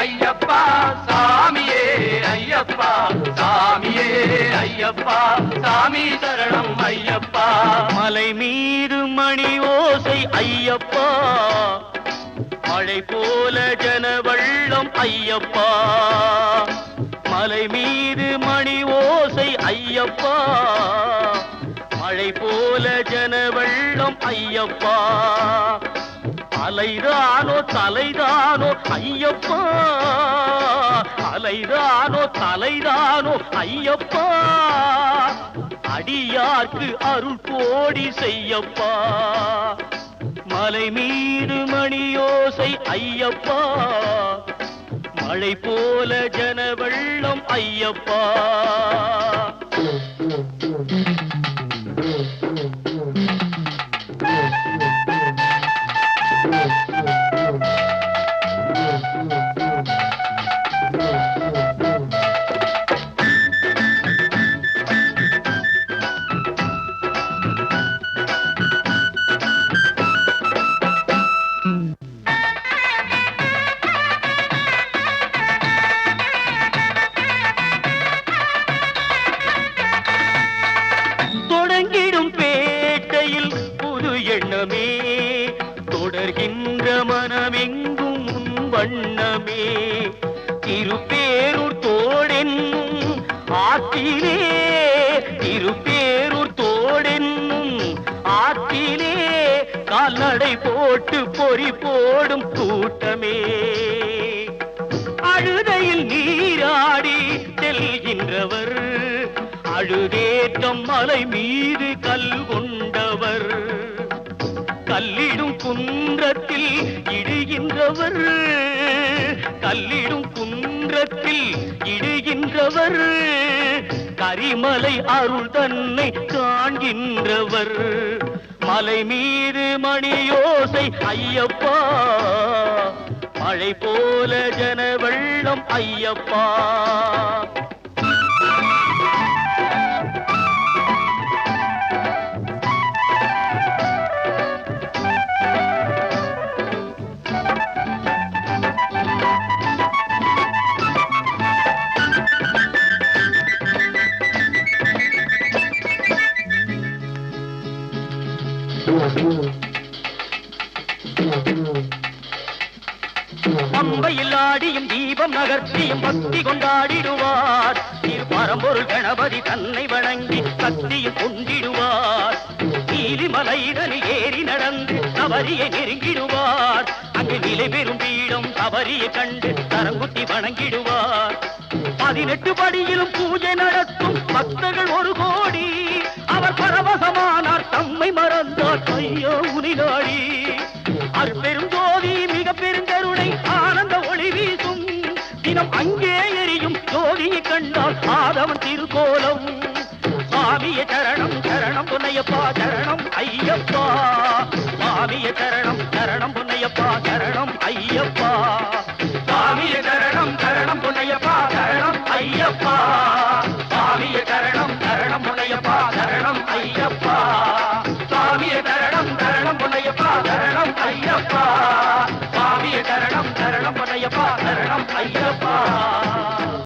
ஐயப்பா சாமியே ஐயப்பா சாமியே ஐயப்பா சாமி சரணம் ஐயப்பா. மலை மீது மணி ஓசை ஐயப்பா. மழை போல ஜனவள்ளம் ஐயப்பா. மலை மீது மணி ஓசை ஐயப்பா. மழை போல ஜனவள்ளம் ஐயப்பா. அலைதானோ தலைதானோ ஐயப்பா. அலைதானோ தலைதானோ ஐயப்பா. அடியார்க்கு அருள் கோடி செய்யப்பா. மலை மீது மணியோசை ஐயப்பா. மழை போல ஜனவெள்ளம் ஐயப்பா. வண்ணமே திருப்பேரூர் தோடென்னும் ஆற்றிலே திருப்பேரூர் தோடென்னும் ஆற்றிலே கால்நடை போட்டு பொறி போடும் கூட்டமே. அழுதையில் நீராடி செல்கின்றவர் அழுதேற்றம் மலை மீது கல் கொண்டவர். கல்லிடும் குன்றத்தில் இடுகின்றவர். கல்லிடும் குன்றத்தில் இடுகின்றவர். கரிமலை அருள் தன்னை காண்கின்றவர். மலை மீது மணியோசை ஐயப்பா. மழை போல ஜன வெள்ளம் ஐயப்பா. பம்பையில் ஆடியும் தீபம் நகர்த்தியும் பக்தி கொண்டாடிடுவார். பரம்பொருள் கணபதி தன்னை வணங்கி சக்தியில் கொண்டிடுவார் நீலிமலைதனில் ஏறி நடந்து தவறியை நெருங்கிடுவார். அங்கு நிலை பெறும் பீடம் தவறியை கண்டு தரங்குத்தி வணங்கிடுவார். பதினெட்டு படியிலும் பூஜை நடத்தும் பக்தர்கள் ஒரு கோடி. தினம் அங்கே எரியும் ஜோதியை கண்டால் ஆதவன் திருக்கோலம். சுவாமிய சரணம் சரணம் பொன்னையப்பா சரணம் ஐயப்பா. சுவாமிய சரணம் சரணம் பொன்னையப்பா சரணம் ஐயப்பா.